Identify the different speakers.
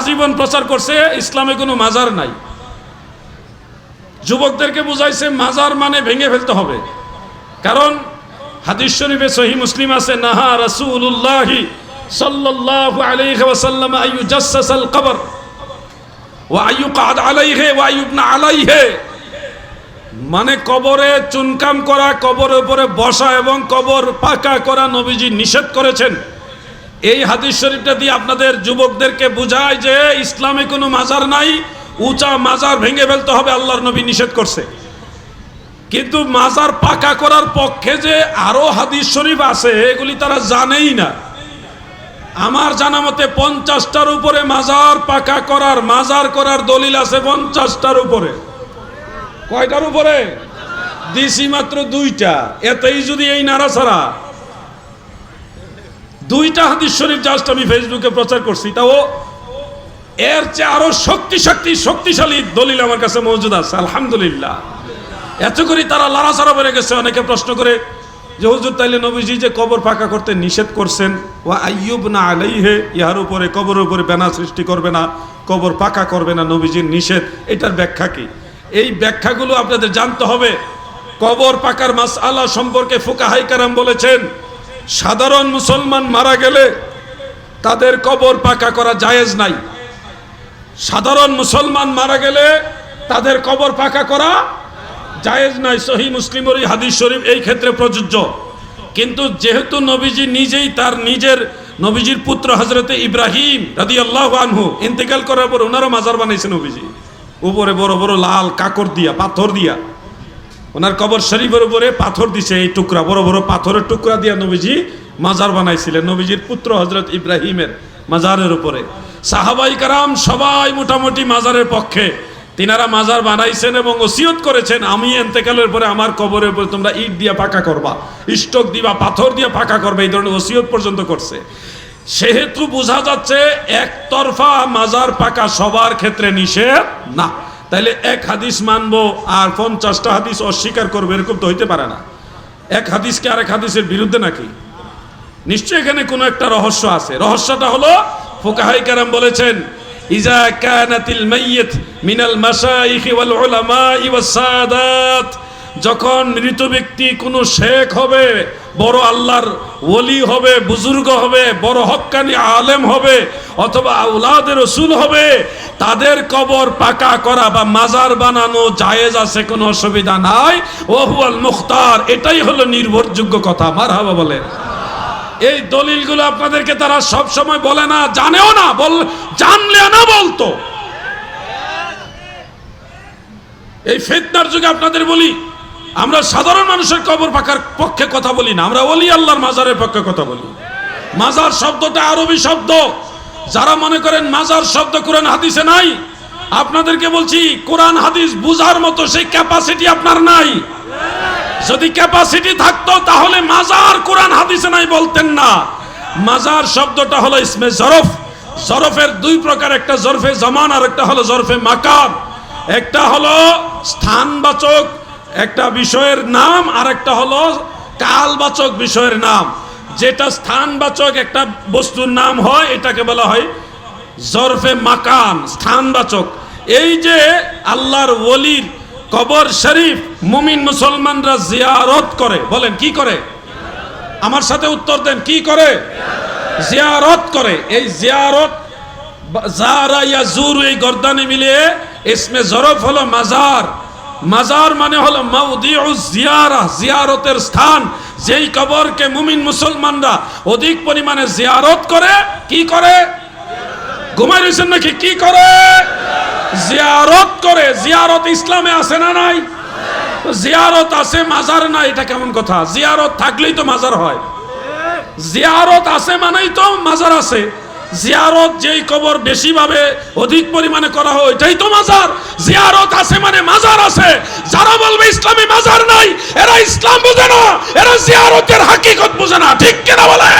Speaker 1: আজীবন প্রচার করছে, ইসলামে কোনো মাজার নাই। যুবকদেরকে বুঝাইছে, মাজার মানে ভেঙে ফেলতে হবে। কারণ হাদিস শরীফে সহি মুসলিম আছে, নাহা রাসূলুল্লাহি সাল্লাল্লাহু আলাইহি ওয়াসাল্লাম আইয়ু জাসসাসাল কবর ওয়া আইয়ু কাদ আলাইহি ওয়া আইয়ুবনা আলাইহি। মানে কবরে চুনকাম করা, কবরের উপরে বসা এবং কবর পাকা করা নবীজি নিষেধ করেছেন। এই হাদিস শরীফটা দিয়ে আপনাদের যুবকদেরকে বুঝায় যে ইসলামে কোনো মাজার নাই, উঁচা মাজার ভেঙে ফেলতে হবে, আল্লাহর নবী নিষেধ করছে। কিন্তু মাজার পাকা করার পক্ষে যে আরও হাদিস শরীফ আছে, এগুলি তারা জানেই না। আমার জানা মতে পঞ্চাশটার উপরে মাজার পাকা করার, মাজার করার দলিল আছে পঞ্চাশটার উপরে। কয়টার উপরে? দিছি মাত্র দুইটা। এতেই যদি এই নাড়াছাড়া দুইটা হাদিস শরীফ জাস্ট আমি ফেসবুকে প্রচার করছি তাও এর চেয়ে আরও শক্তি শক্তি শক্তিশালী দলিল আমার কাছে মজুদ আছে, আলহামদুলিল্লাহ। এত করে তারা লাড়াচাড়া বেড়ে গেছে, অনেকে প্রশ্ন করে যে হুজুর, তাইলে নবীজি যে কবর ফাঁকা করতে নিষেধ করছেন ও আইয়ুব না আলাইহে, ইহার উপরে, কবরের উপরে বেনা সৃষ্টি করবে না, কবর পাকা করবে না নবীজির নিষেধ, এটার ব্যাখ্যা কি? এই ব্যাখ্যাগুলো আপনাদের জানতে হবে। কবর পাকার মাস আলা সম্পর্কে ফুকাহাই কারাম বলেছেন সাধারণ মুসলমান মারা গেলে তাদের কবর পাকা করা জায়েজ নাই। সাধারণ মুসলমান মারা গেলে তাদের কবর পাকা করা জায়েজ নাই। সহি মুসলিমের এই হাদিস শরীফ এই ক্ষেত্রে প্রযোজ্য। কিন্তু যেহেতু নবীজি নিজেই তার নিজের নবীজির পুত্র হজরতে ইব্রাহিম রাদি আল্লাহ আনহু ইন্তেকাল করার পর ওনারও মাজার বানাইছে নবীজি। উপরে বড় বড় লাল কাকড় দিয়া, পাথর দিয়া। ওনার কবর শরীফের উপরে পাথর দিছে এই টুকরা, বড় বড় পাথরের টুকরা দিয়া নবীজি মাজার বানাইছিলেন, নবীজির পুত্র হজরত ইব্রাহিমের মাজারের উপরে। সাহাবাই কারাম সবাই মোটামুটি মাজারের পক্ষে। তিনারা মাজার বানাইছেন এবং ওসিয়ত করেছেন, আমি এন্তেকালের পরে আমার কবরের উপরে তোমরা ইট দিয়ে পাকা করবা, স্টোক দিবা, পাথর দিয়ে পাকা করবা, এই ধরনের ওসিয়ত পর্যন্ত করছে। সেহেতু বোঝা যাচ্ছে, একতরফা মাজার পাকা সবার ক্ষেত্রে নিষেধ না। তাইলে এক হাদিস মানব আর পঞ্চাশটা হাদিস অস্বীকার করব, এরকম তো হইতে পারে না। এক হাদিসকে আরেক হাদিসের বিরুদ্ধে নাকি? নিশ্চয় এখানে কোনো একটা রহস্য আছে। রহস্যটা হলো, ফোকাহাই কারাম বলেছেন, ইজা কানাতিল মাইয়িত মিনাল মাশাইখ ওয়াল উলামা ওয়াস সাদাত। যখন মৃত ব্যক্তি কোনো শেখ হবে, বড় আল্লাহর ওলি হবে, বুজুর্গ হবে, বড় হক্কানি আলেম হবে, অথবা আউলাদের রসুল হবে, তাদের কবর পাকা করা বা মাজার বানানো জায়েজ আছে, কোনো অসুবিধা নাই। ওহুয়াল মুখতার, এটাই হলো নির্ভরযোগ্য কথা। মারহাবা বলেন। এই দলিলগুলো আপনাদেরকে তারা সব সময় বলে না, জানেও না, বল, জানলে না বলতো। এই ফেতনার যুগে আপনাদের বলি আমরা সাধারণ মানুষের কবর পাকার পক্ষে কথা বলি না, আমরা অলি আল্লাহর মাজারের পক্ষে কথা বলি। মাজার শব্দটা আরবি শব্দ। যারা মনে করেন মাজার শব্দ কোরআন হাদিসে নাই, আপনাদেরকে বলছি, কোরআন হাদিস বুঝার মতো সেই ক্যাপাসিটি আপনার নাই। যদি ক্যাপাসিটি থাকতো, তাহলে মাজার কোরআন হাদিসে নাই বলতেন না। মাজার শব্দটা হলো ইসমে জরফ। জরফের দুই প্রকার, একটা জরফে জমান আর একটা হলো জরফে মাকাম। একটা হলো স্থানবাচক একটা বিষয়ের নাম আর একটা হলো কালবাচক বিষয়ের নাম। যেটা স্থানবাচক একটা বস্তুর নাম হয়, এটাকে বলা হয় জরফে মাকান, স্থানবাচক। এই যে আল্লাহর ওলির কবর শরীফ মুমিন মুসলমানরা জিয়ারত করে, বলেন কি করে? আমার সাথে উত্তর দেন, কি করে? জিয়ারত করে। এই জিয়ারত জারা ইয়া জুর এই গর্দানে মিলিয়ে, ইসমে জরফ হলো মাজার। মাজার মানে হলো জিয়ারা, জিয়ারতের স্থান। যেই কবরকে মুমিন মুসলমানরা অধিক পরিমাণে জিয়ারত করে, কি করে? ঘুমাই রয়েছেন নাকি? কি করে? জিয়ারত করে। জিয়ারত ইসলামে আছে না নাই? জিয়ারত আছে, মাজার না এটা কেমন কথা? জিয়ারত থাকলেই তো মাজার হয়। জিয়ারত আছে মানেই তো মাজার আছে। জিয়ারত যেই কবর বেশি ভাবে অধিক পরিমাণে করা হয় এটাই তো মাজার। জিয়ারত আছে মানে মাজার। আছে। যারা বলবে ইসলামী মাজার নাই, এরা ইসলাম বোঝে না, এরা জিয়ারতের হাকিকত বোঝে না। ঠিক কিনা বলে?